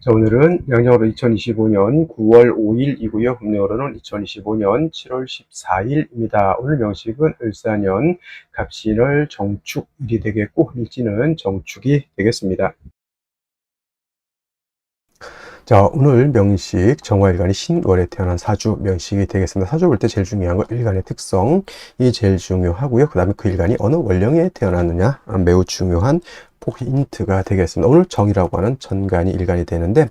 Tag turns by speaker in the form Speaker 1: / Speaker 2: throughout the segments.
Speaker 1: 자, 오늘은 양력으로 2025년 9월 5일이고요. 음력으로는 2025년 7월 14일입니다. 오늘 명식은 을사년 갑신월 정축일이 되겠고 일지는 정축이 되겠습니다. 자, 오늘 명식 정화일간이 신월에 태어난 사주 명식이 되겠습니다. 사주 볼 때 제일 중요한 건 일간의 특성이 제일 중요하고요. 그 다음에 그 일간이 어느 원령에 태어났느냐 매우 중요한 포인트가 되겠습니다. 오늘 정이라고 하는 천간이 일간이 되는데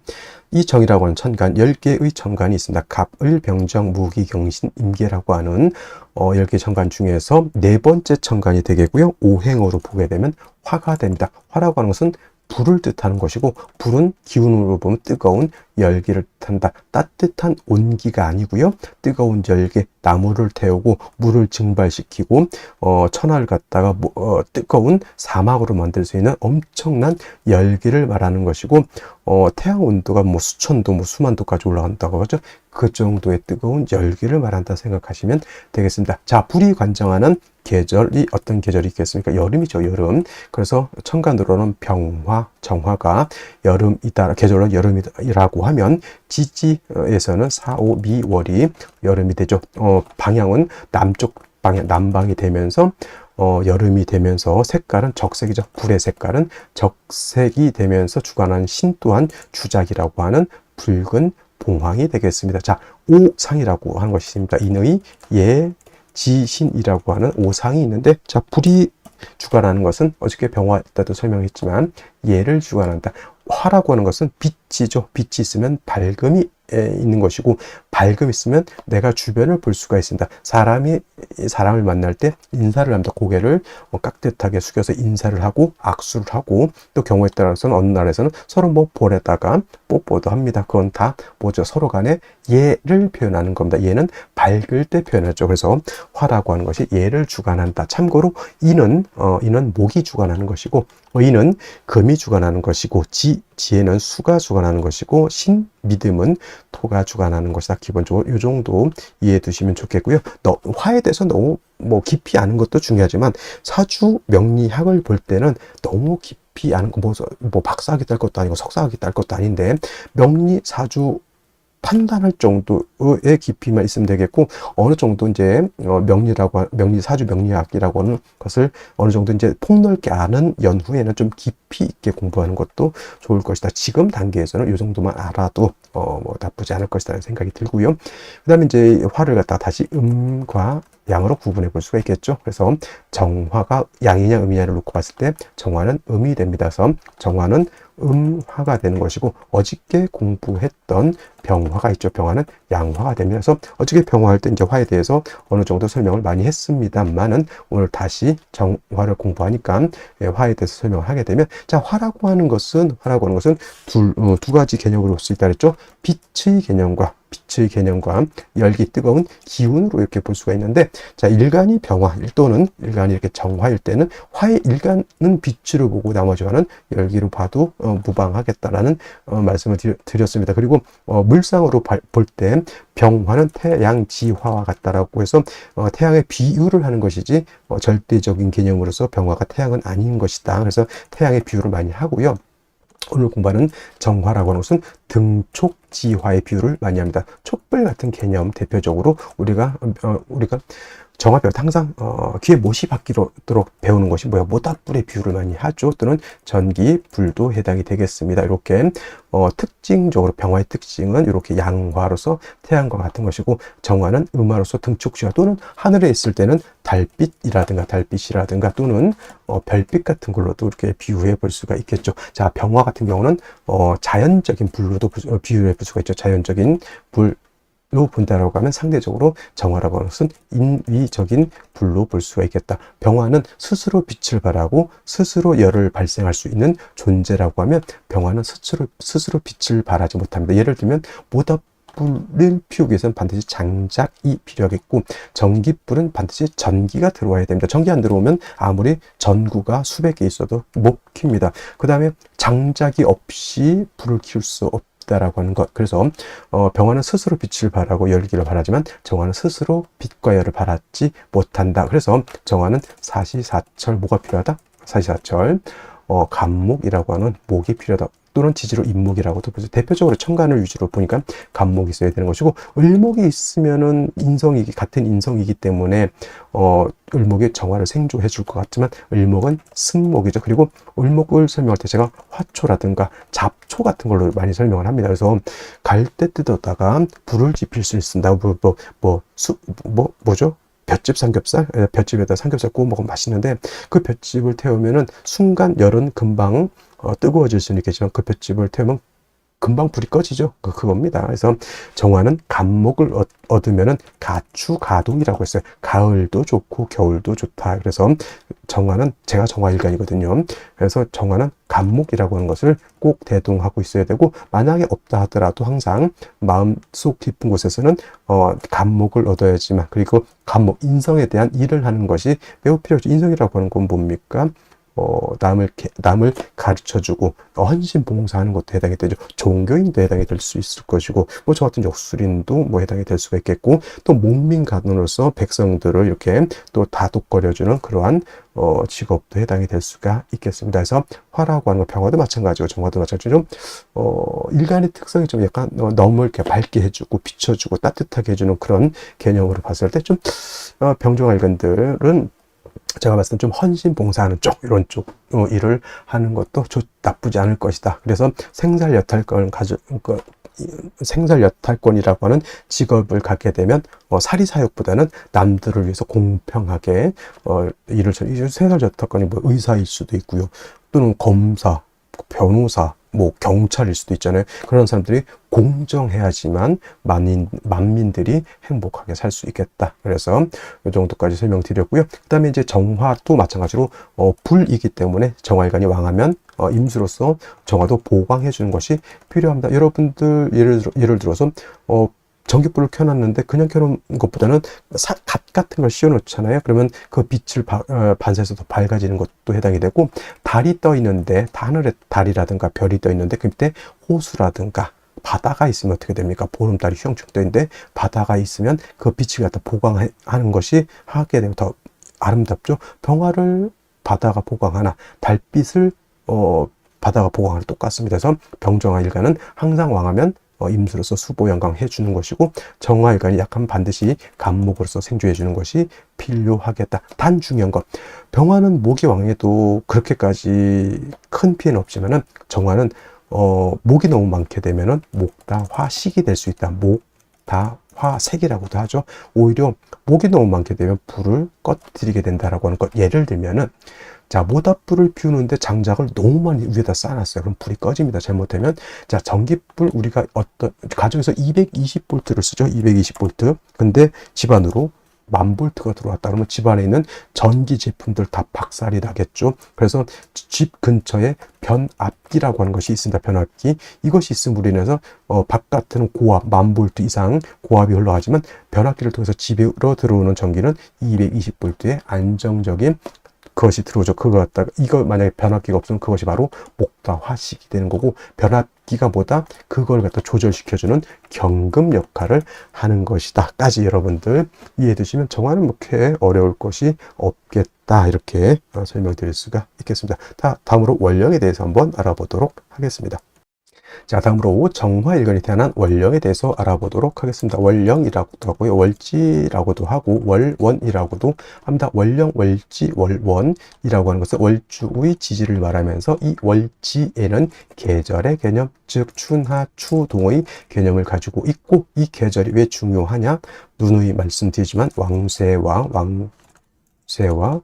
Speaker 1: 이 정이라고 하는 천간 10개의 천간이 있습니다. 갑 을 병정 무기 경신 임계라고 하는 어, 10개 천간 중에서 네 번째 천간이 되겠고요. 오행으로 보게 되면 화가 됩니다. 화라고 하는 것은 불을 뜻하는 것이고 불은 기운으로 보면 뜨거운 열기를 뜻한다. 따뜻한 온기가 아니고요. 뜨거운 열기, 나무를 태우고 물을 증발시키고 어, 천하를 갖다가 뭐, 어, 뜨거운 사막으로 만들 수 있는 엄청난 열기를 말하는 것이고 어, 태양 온도가 뭐 수천 도, 뭐 수만 도까지 올라간다고 하죠. 그 정도의 뜨거운 열기를 말한다 생각하시면 되겠습니다. 자, 불이 관정하는 계절이 어떤 계절이 있겠습니까? 여름이죠, 여름. 그래서 천간으로는 병화, 정화가 여름이다, 계절은 여름이라고 하면 지지에서는 4, 5, 미월이 여름이 되죠. 어, 방향은 남쪽 방향, 남방이 되면서 어, 여름이 되면서 색깔은 적색이죠. 불의 색깔은 적색이 되면서 주관하는 신 또한 주작이라고 하는 붉은 봉황이 되겠습니다. 자, 오상이라고 하는 것이 있습니다. 인의 예, 지신이라고 하는 오상이 있는데, 자, 불이 주관하는 것은 어저께 병화 때도 설명했지만, 예를 주관한다. 화라고 하는 것은 빛이죠. 빛이 있으면 밝음이 있는 것이고 밝음 있으면 내가 주변을 볼 수가 있습니다. 사람이 사람을 만날 때 인사를 합니다. 고개를 뭐 깍듯하게 숙여서 인사를 하고 악수를 하고 또 경우에 따라서는 어느 나라에서는 서로 뭐 볼에다가 뽀뽀도 합니다. 그건 다 뭐죠? 서로 간에 예를 표현하는 겁니다. 예는 밝을 때 표현하죠. 그래서 화라고 하는 것이 예를 주관한다. 참고로 이는 어 이는 목이 주관하는 것이고 어, 이는 금이 주관하는 것이고 지 지혜는 수가 주관하는 것이고 신 믿음은 토가 주관하는 것이다. 기본적으로 이 정도 이해해 두시면 좋겠고요. 너, 화에 대해서 너무 뭐 깊이 아는 것도 중요하지만 사주 명리학을 볼 때는 너무 깊이 아는 거 뭐, 뭐 박사학위 딸 것도 아니고 석사학위 딸 것도 아닌데 명리 사주 판단할 정도의 깊이만 있으면 되겠고 어느 정도 이제 어, 명리라고 명리 사주 명리학이라고 하는 것을 어느 정도 이제 폭넓게 아는 연후에는 좀 깊이 있게 공부하는 것도 좋을 것이다. 지금 단계에서는 이 정도만 알아도 어 뭐 나쁘지 않을 것이라는 생각이 들고요. 그다음에 이제 화를 갖다 다시 음과 양으로 구분해 볼 수가 있겠죠. 그래서 정화가 양이냐 음이냐를 놓고 봤을 때 정화는 음이 됩니다. 그래서 정화는 음화가 되는 것이고 어저께 공부했던 병화가 있죠. 병화는 양화가 되면서 어저께 병화할 때 이제 화에 대해서 어느 정도 설명을 많이 했습니다만은 오늘 다시 정화를 공부하니까 예, 화에 대해서 설명을 하게 되면 자 화라고 하는 것은 화라고 하는 것은 둘, 어, 두 가지 개념으로 볼 수 있다 그랬죠. 빛의 개념과 빛의 개념과 열기 뜨거운 기운으로 이렇게 볼 수가 있는데 자 일간이 병화 또는 일간이 이렇게 정화일 때는 화의 일간은 빛으로 보고 나머지와는 열기로 봐도 어, 무방하겠다라는 어, 말씀을 드렸습니다. 그리고 어, 물상으로 볼 때 병화는 태양 지화와 같다라고 해서 어, 태양의 비유를 하는 것이지 어, 절대적인 개념으로서 병화가 태양은 아닌 것이다. 그래서 태양의 비유를 많이 하고요. 오늘 공부하는 정화라고 하는 것은 등촉지화의 비유를 많이 합니다. 촛불 같은 개념 대표적으로 우리가 어, 우리가 정화배울 항상 어, 귀에 못이 박히도록 배우는 것이 뭐야? 모닥불의 비유를 많이 하죠. 또는 전기 불도 해당이 되겠습니다. 이렇게 어, 특징적으로 병화의 특징은 이렇게 양화로서 태양과 같은 것이고 정화는 음화로서 등축시화 또는 하늘에 있을 때는 달빛이라든가 달빛이라든가 또는 어, 별빛 같은 걸로도 이렇게 비유해 볼 수가 있겠죠. 자 병화 같은 경우는 어, 자연적인 불로도 비유해 볼 수가 있죠. 자연적인 불 로 본다라고 하면 상대적으로 것은 인위적인 불로 볼 수가 있겠다. 병화는 스스로 빛을 발하고 스스로 열을 발생할 수 있는 존재라고 하면 병화는 스스로 스스로 빛을 발하지 못합니다. 예를 들면 모닥 불을 피우기 위해서는 반드시 장작이 필요하겠고 전기불은 반드시 전기가 들어와야 됩니다. 전기 안 들어오면 아무리 전구가 수백 개 있어도 못 킵니다. 그 다음에 장작이 없이 불을 키울 수 없. 있다라고 하는 것. 그래서 어, 병화는 스스로 빛을 발하고 열기를 발하지만 정화는 스스로 빛과 열을 발하지 못한다. 그래서 정화는 사시사철 뭐가 필요하다? 사시사철 어, 감목이라고 하는 목이 필요하다. 또는 지지로 임목이라고도 보죠. 대표적으로 천간을 위주로 보니까 간목이 있어야 되는 것이고 을목이 있으면은 인성이기 같은 인성이기 때문에 어 을목이 정화를 생조해 줄 것 같지만 을목은 승목이죠. 그리고 을목을 설명할 때 제가 화초라든가 잡초 같은 걸로 많이 설명을 합니다. 그래서 갈대 뜯었다가 불을 지필 수 있습니다. 뭐, 뭐, 뭐, 수, 뭐, 뭐죠? 볏짚 삼겹살, 예, 볏짚에다 삼겹살 구워 먹으면 맛있는데 그 볏짚을 태우면은 순간 열은 금방 어, 뜨거워질 수는 있겠지만 그 볏짚을 태우면 금방 불이 꺼지죠. 그, 그겁니다. 그래서 정화는 간목을 얻, 얻으면은 가추 가동이라고 했어요. 가을도 좋고 겨울도 좋다. 그래서 정화는 제가 정화일간이거든요. 그래서 정화는 간목이라고 하는 것을 꼭 대동하고 있어야 되고 만약에 없다 하더라도 항상 마음 속 깊은 곳에서는 어, 간목을 얻어야지만 그리고 간목 인성에 대한 일을 하는 것이 매우 필요하죠. 인성이라고 하는 건 뭡니까? 어, 남을, 개- 남을 가르쳐 주고, 헌신 봉사하는 것도 해당이 되죠. 종교인도 해당이 될 수 있을 것이고, 뭐, 저 같은 역술인도 뭐 해당이 될 수가 있겠고, 또 목민간으로서 백성들을 이렇게 또 다독거려주는 그러한, 어, 직업도 해당이 될 수가 있겠습니다. 그래서 화라고 하는 거 병화도 마찬가지고, 정화도 마찬가지로, 어, 일간의 특성이 좀 약간 어, 너무 이렇게 밝게 해주고, 비춰주고, 따뜻하게 해주는 그런 개념으로 봤을 때 좀, 어, 병정화 일간들은 제가 봤을 때 좀 헌신 봉사하는 쪽 이런 쪽 어, 일을 하는 것도 좋, 나쁘지 않을 것이다. 그래서 생살 여탈권을 가져 그, 이, 생살 여탈권이라고 하는 직업을 갖게 되면 어, 사리 사욕보다는 남들을 위해서 공평하게 어, 일을 생살 여탈권이 뭐 의사일 수도 있고요. 또는 검사, 변호사, 뭐 경찰일 수도 있잖아요. 그런 사람들이 공정해야지만 만인 만민들이 행복하게 살 수 있겠다. 그래서 이 정도까지 설명드렸고요. 그 다음에 이제 정화도 마찬가지로 어, 불이기 때문에 정화일간이 왕하면 어, 임수로서 정화도 보강해 주는 것이 필요합니다. 여러분들 예를 들어 예를 들어서 어, 전기불을 켜놨는데 그냥 켜놓은 것보다는 사, 갓 같은 걸 씌워놓잖아요. 그러면 그 빛을 바- 어, 반사해서 더 밝아지는 것도 해당이 되고 달이 떠 있는데 하늘에 달이라든가 별이 떠 있는데 그때 호수라든가 바다가 있으면 어떻게 됩니까? 보름달이 있는데 바다가 있으면 그 빛을 갖다 보강하는 것이 하게 되면 더 아름답죠. 병화를 바다가 보강하나 달빛을 어 바다가 보강하나 똑같습니다. 그래서 병정화 일간은 항상 왕하면 어, 임수로서 수보 영광 해주는 것이고 정화 일간이 약하면 반드시 간목으로서 생조해 주는 것이 필요하겠다. 단 중요한 것 병화는 목이 왕해도 그렇게까지 큰 피해는 없지만은 정화는 어, 목이 너무 많게 되면은 목다화식이 될 수 있다. 목다 화색이라고도 하죠. 오히려 목이 너무 많게 되면 불을 꺼뜨리게 된다라고 하는 것. 예를 들면은 자, 모닥불을 피우는데 장작을 너무 많이 위에다 쌓아놨어요. 그럼 불이 꺼집니다. 잘못하면. 자, 전기불 우리가 어떤, 가정에서 220볼트를 쓰죠. 220볼트. 근데 집안으로 만 볼트가 들어왔다 그러면 집안에 있는 전기 제품들 다 박살이 나겠죠. 그래서 집 근처에 변압기라고 하는 것이 있습니다. 변압기. 이것이 있음으로 인해서 어, 바깥은 고압, 만 볼트 이상 고압이 흘러가지만 변압기를 통해서 집으로 들어오는 전기는 220 볼트의 안정적인 그것이 들어오죠. 그거 갖다가 이거 만약에 변압기가 없으면 그것이 바로 목다화식이 되는 거고 변압 기가 뭐다? 그걸 갖다 조절시켜주는 경금 역할을 하는 것이다.까지 여러분들 이해해 두시면 정화는 그렇게 어려울 것이 없겠다 이렇게 어, 설명드릴 수가 있겠습니다. 다 다음으로 원령에 대해서 한번 알아보도록 하겠습니다. 자, 다음으로 정화일간이 태어난 원령에 대해서 알아보도록 하겠습니다. 원령이라고도 하고요. 월지라고도 하고 월원이라고도 합니다. 월령, 월지, 월원이라고 하는 것은 월주의 지지를 말하면서 이 월지에는 계절의 개념, 즉 춘하, 추동의 개념을 가지고 있고 이 계절이 왜 중요하냐? 누누이 말씀드리지만 왕세와 왕세와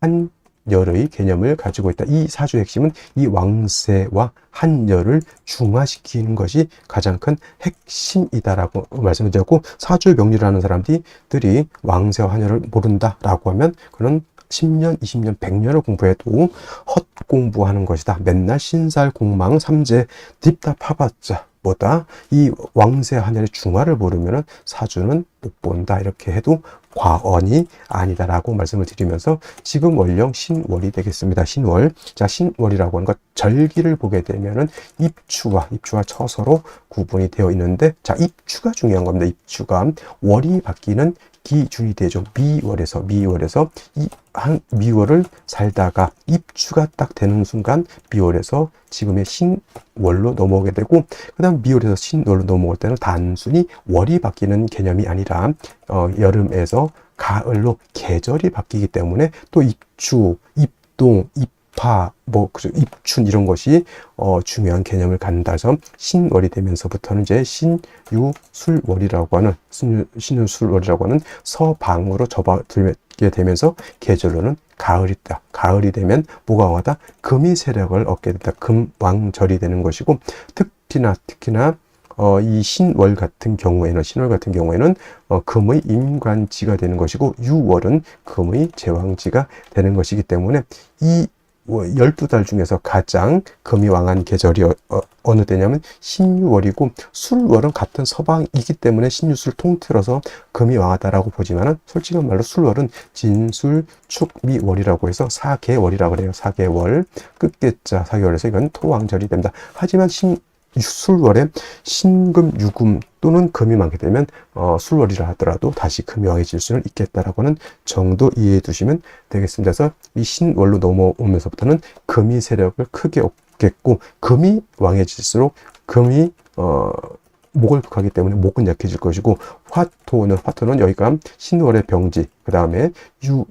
Speaker 1: 한 열의 개념을 가지고 있다. 이 사주의 핵심은 이 왕세와 한열을 중화시키는 것이 가장 큰 핵심이다라고 말씀을 드렸고 사주 명리라는 사람들이 왕세와 한열을 모른다라고 하면 그는 10년, 20년, 100년을 공부해도 헛 공부하는 것이다. 맨날 신살, 공망, 삼재, 딥답하봤자 뭐다? 이 왕세 한열의 중화를 모르면 사주는 못 본다. 이렇게 해도 과언이 아니다라고 말씀을 드리면서 지금 월령 신월이 되겠습니다. 신월. 자, 신월이라고 하는 것 절기를 보게 되면은 입추와 입추와 처서로 구분이 되어 있는데 자, 입추가 중요한 겁니다. 입추가 월이 바뀌는 기준이 되죠. 미월에서 미월에서 이 한 미월을 살다가 입추가 딱 되는 순간 미월에서 지금의 신월로 넘어오게 되고 그다음 미월에서 신월로 넘어올 때는 단순히 월이 바뀌는 개념이 아니라 어, 여름에서 가을로 계절이 바뀌기 때문에 또 입추, 입동, 입 하, 뭐 입춘 이런 것이 어, 중요한 개념을 갖는다 해서 신월이 되면서부터는 이제 신유술월이라고 하는 신유, 신유술월이라고 하는 서방으로 접어들게 되면서 계절로는 가을이 다. 가을이 되면 뭐가 왕하다? 금이 세력을 얻게 된다. 금왕절이 되는 것이고 특히나 특히나 어, 이 신월 같은 경우에는 신월 같은 경우에는 어, 금의 임관지가 되는 것이고 유월은 금의 제왕지가 되는 것이기 때문에 이 12달 중에서 가장 금이 왕한 계절이 어, 느 때냐면 신유월이고 술월은 같은 서방이기 때문에 신유술 통틀어서 금이 왕하다라고 보지만은 솔직한 말로 술월은 진술 축미월이라고 해서 사계월이라고 그래요. 사계월 끝계자 사계월에서 이건 토왕절이 됩니다. 하지만 신 술월에 신금, 유금 또는 금이 많게 되면 어, 술월이라 하더라도 다시 금이 왕해질 수는 있겠다라고 하는 정도 이해해 두시면 되겠습니다. 그래서 이 신월로 넘어오면서부터는 금이 세력을 크게 얻겠고 금이 왕해질수록 금이 어, 목을 독하기 때문에 목은 약해질 것이고 화토는 화토는 여기가 신월의 병지 그 다음에 유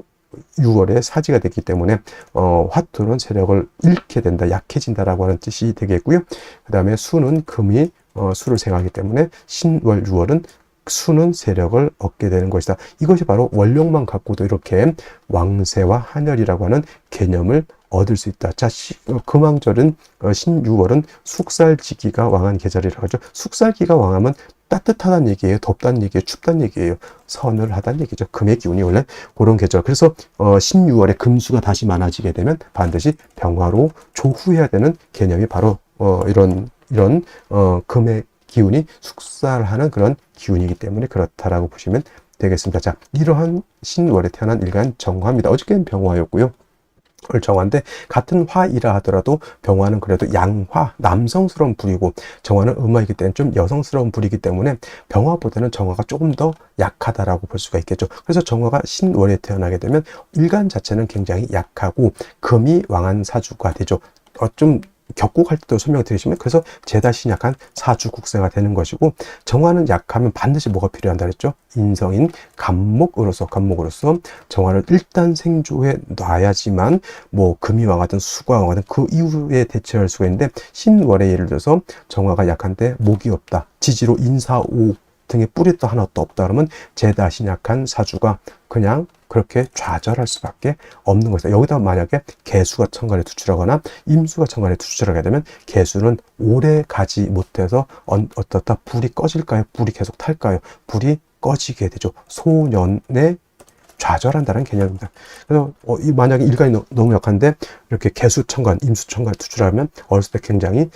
Speaker 1: 6월에 사지가 됐기 때문에 어, 화투는 세력을 잃게 된다, 약해진다라고 하는 뜻이 되겠고요. 그 다음에 수는 금이 어, 수를 생하기 때문에 신월 6월은 수는 세력을 얻게 되는 것이다. 이것이 바로 원령만 갖고도 이렇게 왕세와 한열이라고 하는 개념을 얻을 수 있다. 자, 시, 어, 금왕절은 어, 신유월은 숙살지기가 왕한 계절이라고 하죠. 숙살기가 왕하면 따뜻하다는 얘기예요. 덥다는 얘기예요. 춥다는 얘기예요. 서늘하다는 얘기죠. 금의 기운이 원래 그런 계절. 그래서 어, 16월에 금수가 다시 많아지게 되면 반드시 병화로 조후해야 되는 개념이 바로 어, 이런 이런 어, 금의 기운이 숙살하는 그런 기운이기 때문에 그렇다라고 보시면 되겠습니다. 자, 이러한 신월에 태어난 일간 정화입니다. 어저께는 병화였고요. 정화인데 같은 화이라 하더라도 병화는 그래도 양화 남성스러운 불이고 정화는 음화이기 때문에 좀 여성스러운 불이기 때문에 병화보다는 정화가 조금 더 약하다라고 볼 수가 있겠죠. 그래서 정화가 신월에 태어나게 되면 일간 자체는 굉장히 약하고 금이 왕한 사주가 되죠. 어, 좀 격곡할 때도 설명 드리시면 그래서 제다신 약한 사주국세가 되는 것이고 정화는 약하면 반드시 뭐가 필요한다 그랬죠? 인성인 간목으로서 간목으로서 정화를 일단 생조해 놔야지만 뭐 금이 왕하든 수가 왕하든 그 이후에 대처할 수가 있는데 신월에 예를 들어서 정화가 약한데 목이 없다 지지로 인사오 등에 뿌리도 하나도 없다 그러면 제다신 약한 사주가 그냥 그렇게 좌절할 수밖에 없는 것이다. 여기다 만약에 개수가 천간에 투출하거나 임수가 천간에 투출하게 되면 개수는 오래 가지 못해서 어떻다 불이 꺼질까요? 불이 계속 탈까요? 불이 꺼지게 되죠. 소년에 좌절한다는 개념입니다. 그래서 어, 이 만약에 일간이 너무 약한데 이렇게 개수 천간, 임수 천간 투출하면 어렸을 때 굉장히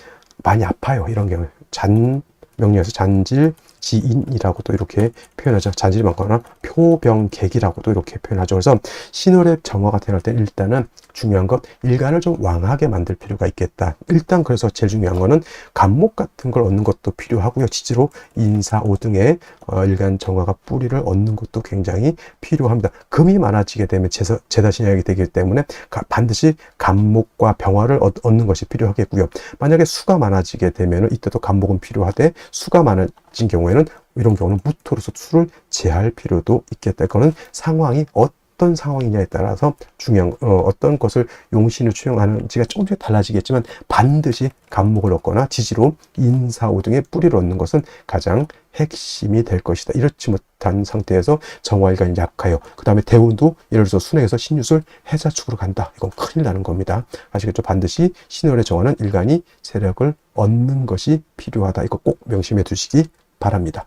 Speaker 1: 많이 아파요. 이런 경우 잔 명리에서 잔질 지인이라고도 이렇게 표현하죠. 잔질이 많거나 표병객이라고도 이렇게 표현하죠. 그래서 신월의 정화가 태어날 때 일단은 중요한 것 일간을 좀 왕하게 만들 필요가 있겠다. 일단 그래서 제일 중요한 거는 간목 같은 걸 얻는 것도 필요하고요. 지지로 인사 오등의 어, 일간 정화가 뿌리를 얻는 것도 굉장히 필요합니다. 금이 많아지게 되면 제사, 제다신약이 되기 때문에 반드시 간목과 병화를 얻는 것이 필요하겠고요. 만약에 수가 많아지게 되면 이때도 간목은 필요하되 수가 많아 진 경우에는 이런 경우는 무토로서 수를 제할 필요도 있겠다. 그거는 상황이 어떤 상황이냐에 따라서 중요한 어, 떤 것을 용신을 추용하는지가 조금씩 달라지겠지만 반드시 감목을 얻거나 지지로 인사오 등의 뿌리를 얻는 것은 가장 핵심이 될 것이다. 이렇지 못한 상태에서 정화일간이 약하여 그 다음에 대운도 예를 들어서 순행에서 신유술 해자축으로 간다. 이건 큰일 나는 겁니다. 아시겠죠? 반드시 신월의 정화는 일간이 세력을 얻는 것이 필요하다. 이거 꼭 명심해 두시기 바랍니다.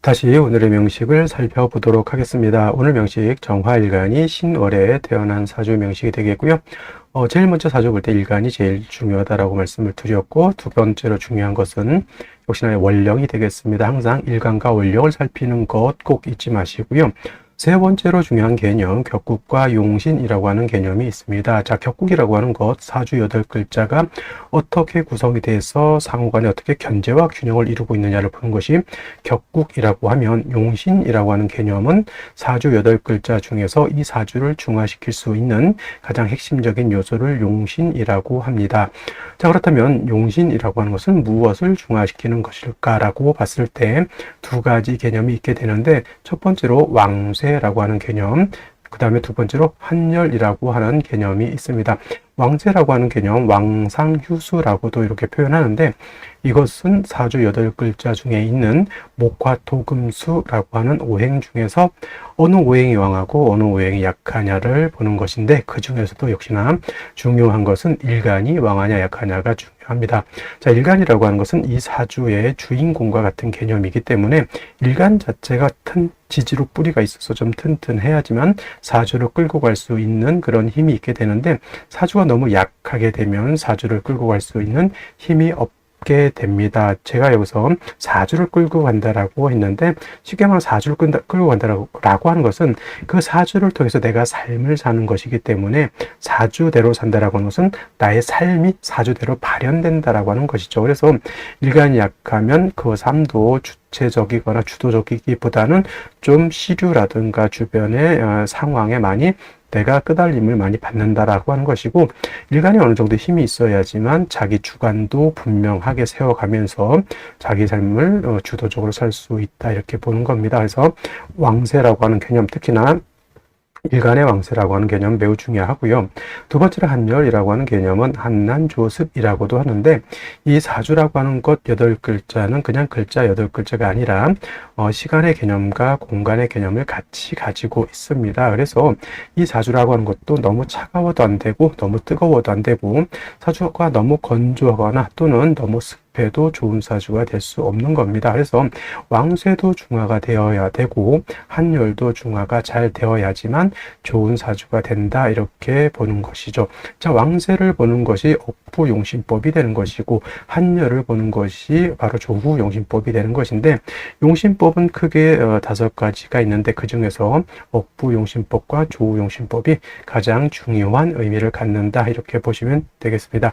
Speaker 1: 다시 오늘의 명식을 살펴보도록 하겠습니다. 오늘 명식 정화일간이 신월에 태어난 사주 명식이 되겠고요. 어, 제일 먼저 사주 볼 때 일간이 제일 중요하다라고 말씀을 드렸고 두 번째로 중요한 것은 역시나 원령이 되겠습니다. 항상 일간과 원령을 살피는 것 꼭 잊지 마시고요. 세 번째로 중요한 개념, 격국과 용신이라고 하는 개념이 있습니다. 자, 격국이라고 하는 것, 사주 여덟 글자가 어떻게 구성이 돼서 상호 간에 어떻게 견제와 균형을 이루고 있느냐를 보는 것이 격국이라고 하면 용신이라고 하는 개념은 사주 여덟 글자 중에서 이 사주를 중화시킬 수 있는 가장 핵심적인 요소를 용신이라고 합니다. 자, 그렇다면 용신이라고 하는 것은 무엇을 중화시키는 것일까라고 봤을 때 두 가지 개념이 있게 되는데 첫 번째로 왕쇠 라고 하는 개념, 그 다음에 두 번째로 한열이라고 하는 개념이 있습니다. 왕세라고 하는 개념, 왕상휴수라고도 이렇게 표현하는데 이것은 사주 여덟 글자 중에 있는 목화토금수라고 하는 오행 중에서 어느 오행이 왕하고 어느 오행이 약하냐를 보는 것인데 그 중에서도 역시나 중요한 것은 일간이 왕하냐 약하냐가 중요합니다. 자, 일간이라고 하는 것은 이 사주의 주인공과 같은 개념이기 때문에 일간 자체가 튼 지지로 뿌리가 있어서 좀 튼튼해야지만 사주를 끌고 갈 수 있는 그런 힘이 있게 되는데 사주가 너무 약하게 되면 사주를 끌고 갈 수 있는 힘이 없게 됩니다. 제가 여기서 사주를 끌고 간다라고 했는데 쉽게 말하면 사주를 끌고 간다라고 하는 것은 그 사주를 통해서 내가 삶을 사는 것이기 때문에 사주대로 산다라고 하는 것은 나의 삶이 사주대로 발현된다라고 하는 것이죠. 그래서 일간이 약하면 그 삶도 주체적이거나 주도적이기보다는 좀 시류라든가 주변의 어, 상황에 많이 내가 끄달림을 많이 받는다라고 하는 것이고 일간이 어느 정도 힘이 있어야지만 자기 주관도 분명하게 세워가면서 자기 삶을 어, 주도적으로 살 수 있다 이렇게 보는 겁니다. 그래서 왕세라고 하는 개념 특히나 일간의 왕세라고 하는 개념 매우 중요하고요. 두 번째로 한열이라고 하는 개념은 한난 조습이라고도 하는데 이 사주라고 하는 것 여덟 글자는 그냥 글자 여덟 글자가 아니라 어, 시간의 개념과 공간의 개념을 같이 가지고 있습니다. 그래서 이 사주라고 하는 것도 너무 차가워도 안 되고 너무 뜨거워도 안 되고 사주가 너무 건조하거나 또는 너무 습 폐도 좋은 사주가 될 수 없는 겁니다. 그래서 왕쇠도 중화가 되어야 되고 한열도 중화가 잘 되어야지만 좋은 사주가 된다 이렇게 보는 것이죠. 자 왕쇠를 보는 것이 억부용신법이 되는 것이고 한열을 보는 것이 바로 조후용신법이 되는 것인데 용신법은 크게 어, 다섯 가지가 있는데 그 중에서 억부용신법과 조후용신법이 가장 중요한 의미를 갖는다 이렇게 보시면 되겠습니다.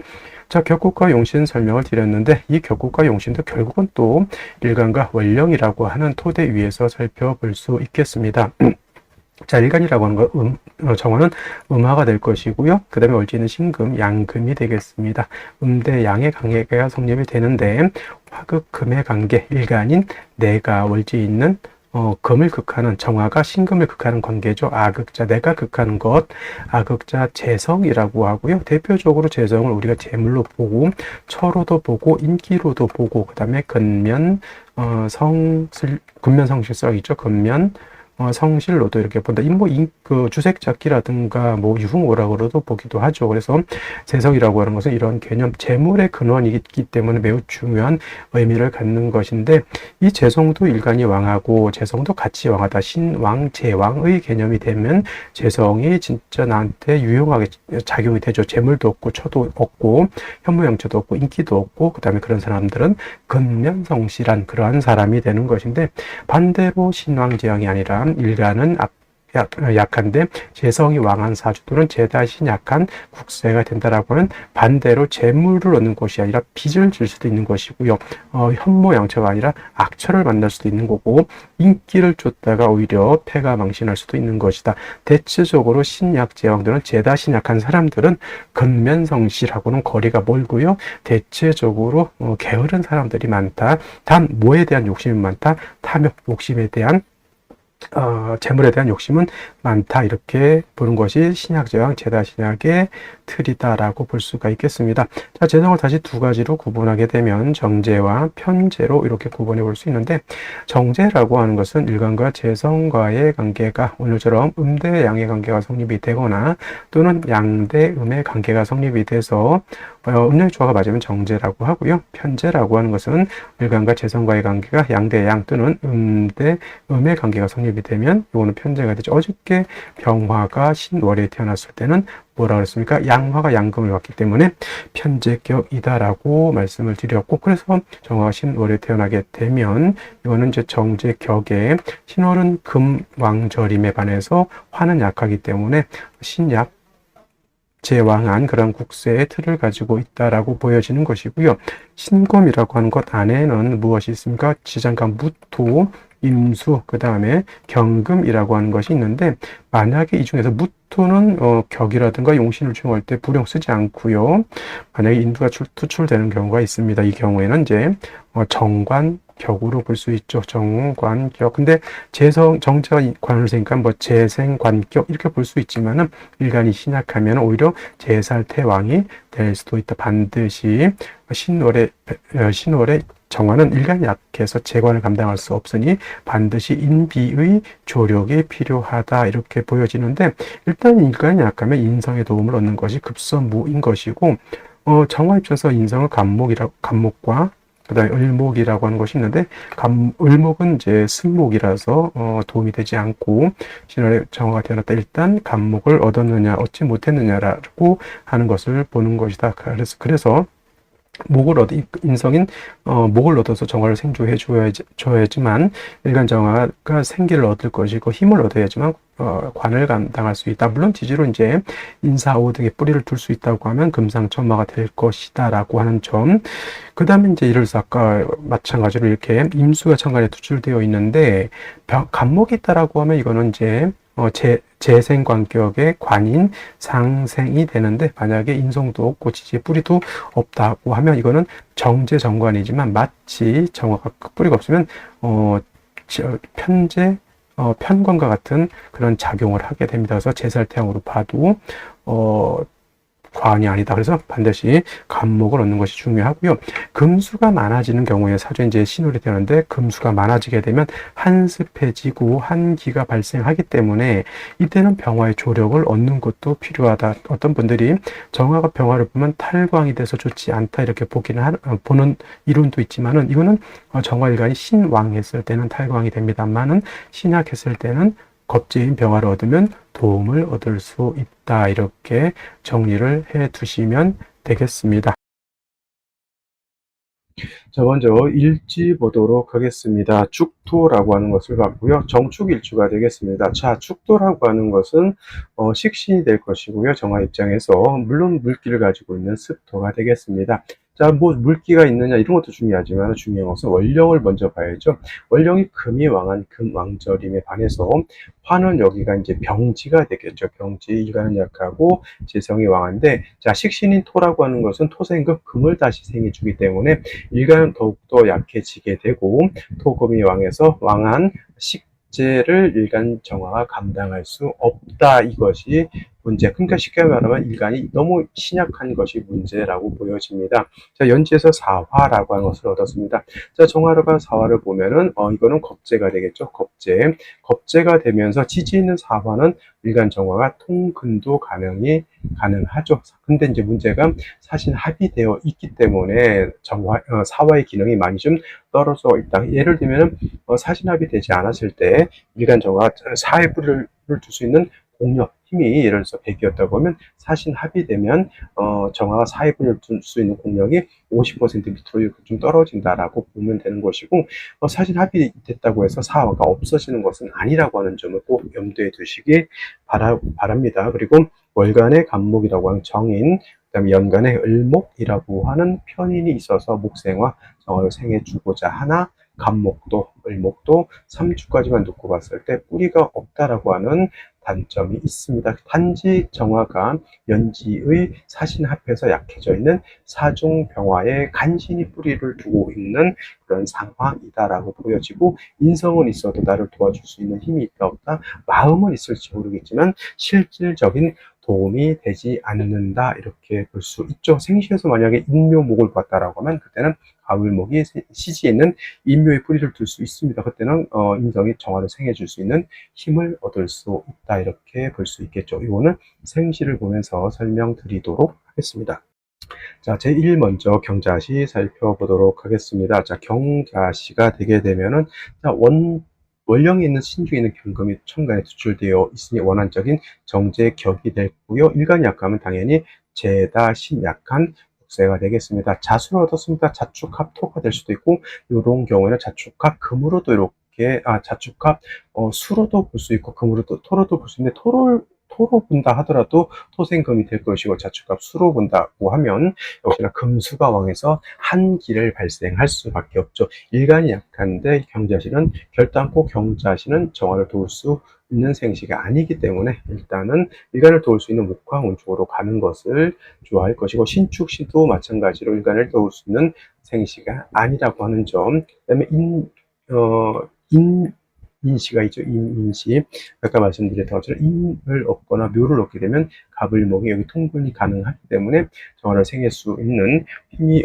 Speaker 1: 자, 격국과 용신 설명을 드렸는데 이 격국과 용신도 결국은 또 일간과 원령이라고 하는 토대 위에서 살펴볼 수 있겠습니다. 자, 일간이라고 하는 거, 음, 어, 정화는 음화가 될 것이고요. 그 다음에 월지는 신금, 양금이 되겠습니다. 음대 양의 관계가 성립이 되는데, 화극, 금의 관계, 일간인 내가 월지 있는 어, 금을 극하는 정화가 신금을 극하는 관계죠. 아극자 내가 극하는 것, 아극자 재성이라고 하고요. 대표적으로 재성을 우리가 재물로 보고 처로도 보고 인기로도 보고 그다음에 근면 어, 성실 근면 성실성 있죠. 근면 어, 성실로도 이렇게 본다. 뭐, 그 주색 잡기라든가 뭐 유흥오락으로도 보기도 하죠. 그래서 재성이라고 하는 것은 이런 개념, 재물의 근원이기 때문에 매우 중요한 의미를 갖는 것인데 이 재성도 일간이 왕하고 재성도 같이 왕하다. 신왕, 재왕의 개념이 되면 재성이 진짜 나한테 유용하게 작용이 되죠. 재물도 없고 처도 없고 현모양처도 없고 인기도 없고 그 다음에 그런 사람들은 근면성실한 그러한 사람이 되는 것인데 반대로 신왕, 재왕이 아니라 일간은 약, 한데 재성이 왕한 사주들은 재다신 약한 국세가 된다라고 하는 반대로 재물을 얻는 것이 아니라 빚을 질 수도 있는 것이고요. 어, 현모양처가 아니라 악처를 만날 수도 있는 거고 인기를 쫓다가 오히려 폐가 망신할 수도 있는 것이다. 대체적으로 신약 제왕들은 재다신 약한 사람들은 근면성실하고는 거리가 멀고요. 대체적으로 어, 게으른 사람들이 많다. 단 뭐에 대한 욕심이 많다. 탐욕 욕심에 대한 어, 재물에 대한 욕심은 많다 이렇게 보는 것이 신약제왕 제다신약의 틀이다라고 볼 수가 있겠습니다. 자, 재성을 다시 두 가지로 구분하게 되면 정제와 편제로 이렇게 구분해 볼 수 있는데 정제라고 하는 것은 일간과 재성과의 관계가 오늘처럼 음대 양의 관계가 성립이 되거나 또는 양대 음의 관계가 성립이 돼서 어, 음력 조화가 맞으면 정제라고 하고요. 편제라고 하는 것은 일간과 재성과의 관계가 양대 양 또는 음대 음의 관계가 성립 성립이 되면 이거는 편제가 되죠. 어저께 병화가 신월에 태어났을 때는 뭐라 그랬습니까? 양화가 양금을 왔기 때문에 편제격이다라고 말씀을 드렸고 그래서 정화가 신월에 태어나게 되면 이거는 이제 정제격에 신월은 금왕절임에 반해서 화는 약하기 때문에 신약 제왕한 그런 국세의 틀을 가지고 있다라고 보여지는 것이고요. 신검이라고 하는 것 안에는 무엇이 있습니까? 지장간 무토, 임수, 그 다음에 경금이라고 하는 것이 있는데 만약에 이 중에서 무토는 어, 격이라든가 용신을 충할 때 불용 쓰지 않고요. 만약에 인두가 출, 투출되는 경우가 있습니다. 이 경우에는 이제 어, 정관 격으로 볼 수 있죠. 정관격. 근데 재성 정제가 관을 세니까 뭐 재생관격 이렇게 볼 수 있지만은 일간이 신약하면 오히려 제살태왕이 될 수도 있다. 반드시 신월의 어, 신월의 정화는 일간이 약해서 재관을 감당할 수 없으니 반드시 인비의 조력이 필요하다 이렇게 보여지는데 일단 일간이 약하면 인성의 도움을 얻는 것이 급선무인 것이고 어, 정화 입장에서 인성은 간목이라 간목과 그다음에 을목이라고 하는 것이 있는데 감, 을목은 이제 승목이라서 어, 도움이 되지 않고 신월의 정화가 되었다 일단 간목을 얻었느냐 얻지 못했느냐라고 하는 것을 보는 것이다. 그래서 그래서 목을 얻 인성인 어, 목을 얻어서 정화를 생조해 줘야지, 줘야지만 일간 정화가 생기를 얻을 것이고 힘을 얻어야지만 어, 관을 감당할 수 있다. 물론 지지로 이제 인사오 등의 뿌리를 둘 수 있다고 하면 금상첨화가 될 것이다라고 하는 점. 그 다음에 이제 이를 아까 마찬가지로 이렇게 임수가 천간에 투출되어 있는데 간목이 있다라고 하면 이거는 이제 어, 재, 재생관격의 관인 상생이 되는데 만약에 인성도 없고 지지의 뿌리도 없다고 하면 이거는 정제정관이지만 마치 정화가 뿌리가 없으면 어, 편제 어, 편관과 같은 그런 작용을 하게 됩니다. 그래서 제살 태양으로 봐도 어, 과언이 아니다. 그래서 반드시 간목을 얻는 것이 중요하고요. 금수가 많아지는 경우에 이제 신월이 되는데 금수가 많아지게 되면 한습해지고 한기가 발생하기 때문에 이때는 병화의 조력을 얻는 것도 필요하다. 어떤 분들이 정화가 병화를 보면 탈광이 돼서 좋지 않다 이렇게 보기는 하, 어, 보는 이론도 있지만은 이거는 어, 정화일간이 신왕했을 때는 탈광이 됩니다만은 신약했을 때는 겁제인 병화를 얻으면 도움을 얻을 수 있다. 이렇게 정리를 해 두시면 되겠습니다. 자, 먼저 일지 보도록 하겠습니다. 축토라고 하는 것을 봤고요. 정축일주가 되겠습니다. 자, 축토라고 하는 것은 어, 식신이 될 것이고요. 정화 입장에서 물론 물기를 가지고 있는 습토가 되겠습니다. 자, 뭐 물기가 있느냐 이런 것도 중요하지만 중요한 것은 원령을 먼저 봐야죠. 원령이 금이 왕한 금왕절임에 반해서 화는 여기가 이제 병지가 되겠죠. 병지 일간은 약하고 재성이 왕한데 자 식신인 토라고 하는 것은 토생금 금을 다시 생해 주기 때문에 일간은 더욱더 약해지게 되고 토금이 왕해서 왕한 식 제를 일간 정화가 감당할 수 없다 이것이 문제. 그러니까 쉽게 말하면 일간이 너무 신약한 것이 문제라고 보여집니다. 자, 연지에서 사화라고 하는 것을 얻었습니다. 자, 정화로가 사화를 보면은 어 이거는 겁재가 되겠죠. 겁재. 겁재가 되면서 지지 있는 사화는 일간 정화가 통근도 가능이 가능하죠. 근데 이제 문제가 사실 합의되어 있기 때문에 정화 어, 사화의 기능이 많이 좀 떨어져 있다. 예를 들면 어, 사신 합의되지 않았을 때 일간 정화 사회 뿌리를 둘 수 있는 공력 힘이 예를 들어서 100이었다고 하면 사신 합의되면 어, 정화가 사회분을 둘 수 있는 공력이 50% 밑으로 좀 떨어진다라고 보면 되는 것이고 어, 사신 합의됐다고 해서 사화가 없어지는 것은 아니라고 하는 점을 꼭 염두에 두시기 바라, 바랍니다. 그리고 월간의 간목이라고 하는 정인 그다음에 연간의 을목이라고 하는 편인이 있어서 목생화 정화를 생해주고자 하나 간목도 을목도 3주까지만 놓고 봤을 때 뿌리가 없다라고 하는 단점이 있습니다. 단지 정화가 연지의 사신 합해서 약해져 있는 사중 병화에 간신히 뿌리를 두고 있는 그런 상황이다라고 보여지고 인성은 있어도 나를 도와줄 수 있는 힘이 있다 없다 마음은 있을지 모르겠지만 실질적인 도움이 되지 않는다 이렇게 볼 수 있죠. 생시에서 만약에 인묘목을 봤다라고 하면 그때는 가을목이 시지에 있는 인묘의 뿌리를 둘 수 있습니다. 그때는 어, 인성이 정화를 생해줄 수 있는 힘을 얻을 수 있다 이렇게 볼 수 있겠죠. 이거는 생시를 보면서 설명드리도록 하겠습니다. 자, 제1 먼저 경자시 살펴보도록 하겠습니다. 자, 경자시가 되게 되면은, 자, 원, 원령에 있는 신중에 있는 경금이 천간에 투출되어 있으니 원한적인 정제 격이 되고요. 일간이 약하면 당연히 재다 신 약한 복세가 되겠습니다. 자수를 얻었습니다. 자축합 토가 될 수도 있고 이런 경우에는 자축합 금으로도 이렇게 아 자축합 어, 수로도 볼 수 있고 금으로도 토로도 볼 수 있는데 토를 토로 본다 하더라도 토생금이 될 것이고 자축합 수로 본다고 하면 역시나 금수가 왕에서 한기를 발생할 수밖에 없죠. 일간이 약한데 경자신은 결단코 경자신은 정화를 도울 수 있는 생시가 아니기 때문에 일단은 일간을 도울 수 있는 목화운 쪽으로 가는 것을 좋아할 것이고 신축시도 마찬가지로 일간을 도울 수 있는 생시가 아니라고 하는 점 그다음에 인, 어, 인 인시가 있죠. 인, 인시. 아까 말씀드렸던 것처럼 인을 얻거나 묘를 얻게 되면 갑을 먹이 여기 통분이 가능하기 때문에 정화를 생길 수 있는 힘이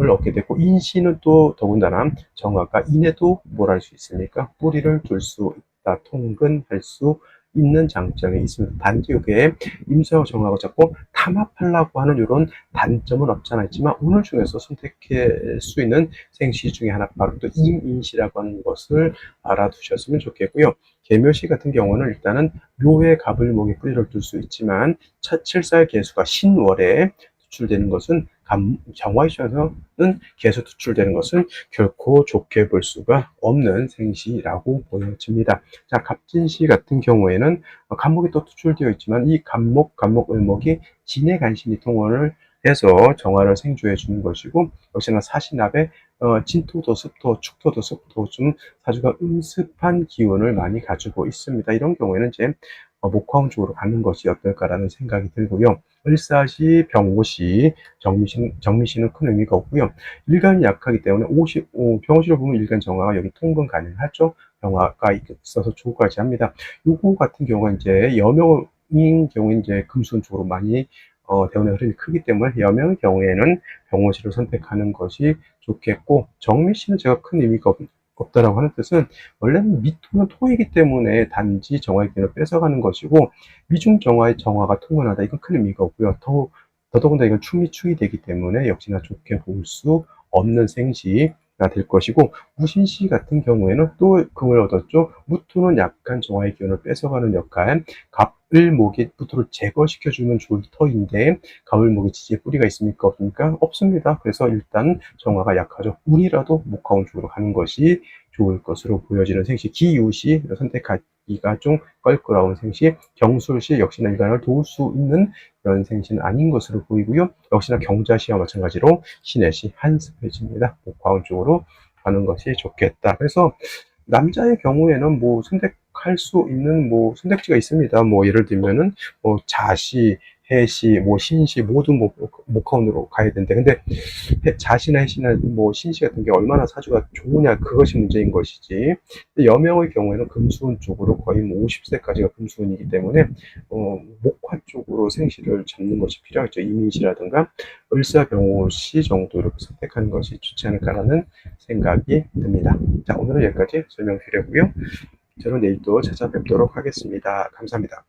Speaker 1: 을 얻게 되고 인시는 또 더군다나 정화가 인에도 뭘 할 수 있습니까? 뿌리를 둘 수 있다. 통근할 수 있는 장점이 있습니다. 단지 이게 임수하고 정하고 자꾸 탐합하려고 하는 이런 단점은 없잖아 있지만 오늘 중에서 선택할 수 있는 생시 중에 하나 바로 또 임인시라고 하는 것을 알아두셨으면 좋겠고요. 개묘시 같은 경우는 일단은 묘의 갑을 목에 뿌리를 둘 수 있지만 칠살 개수가 신월에 투출되는 것은 정화시에서는 계속 투출되는 것은 결코 좋게 볼 수가 없는 생시라고 보여집니다. 자, 갑진시 같은 경우에는 간목이 또 투출되어 있지만 이 간목, 간목, 을목이 진의 간신이 통원을 해서 정화를 생조해 주는 것이고 역시나 사신압에 어, 진토도 습토, 축토도 습토 좀 사주가 음습한 기운을 많이 가지고 있습니다. 이런 경우에는 이제 어, 목화운 쪽으로 가는 것이 어떨까라는 생각이 들고요. 을사시, 병오시, 정미시, 정미시는 큰 의미가 없고요. 일간이 약하기 때문에 50, 오, 병오시를 보면 일간 정화가 여기 통근 가능하죠. 병화가 있어서 조까지 합니다. 요거 같은 경우가 이제 여명인 경우에 이제 금수원 쪽으로 많이 어, 대운의 흐름이 크기 때문에 여명 경우에는 병오시를 선택하는 것이 좋겠고 정미시는 제가 큰 의미가 없, 없다라고 하는 뜻은 원래는 미토는 토이기 때문에 단지 정화의 기운을 뺏어가는 것이고 미중 정화의 정화가 통근하다 이건 큰 의미가 없고요. 더 더더군다나 이건 충미 충이 되기 때문에 역시나 좋게 볼 수 없는 생시가 될 것이고 무신시 같은 경우에는 또 금을 얻었죠. 무토는 약간 정화의 기운을 뺏어가는 역할, 갑을목이 무토를 제거시켜주는 졸터인데 가을목이 지지에 뿌리가 있습니까 없습니까? 없습니다. 그래서 일단 정화가 약하죠. 운이라도 목화운 쪽으로 가는 것이 좋을 것으로 보여지는 생시 기유시 선택하기가 좀 껄끄러운 생시 경술시 역시나 일간을 도울 수 있는 그런 생시는 아닌 것으로 보이고요. 역시나 경자시와 마찬가지로 신의시 한습해집니다. 목화운 쪽으로 가는 것이 좋겠다. 그래서 남자의 경우에는 뭐 선택할 수 있는 뭐 선택지가 있습니다. 뭐 예를 들면은 뭐 자시, 해시, 뭐 신시 모두 뭐 목화운으로 가야 되는데 근데 자시나 해시나 뭐 신시 같은 게 얼마나 사주가 좋으냐 그것이 문제인 것이지 여명의 경우에는 금수운 쪽으로 거의 뭐 50세까지가 금수운이기 때문에 어, 목화 쪽으로 생시를 잡는 것이 필요하겠죠 이민시라든가 을사병호시 정도 이렇게 선택하는 것이 좋지 않을까라는 생각이 듭니다. 자 오늘은 여기까지 설명드렸고요. 저는 내일 또 찾아뵙도록 하겠습니다. 감사합니다.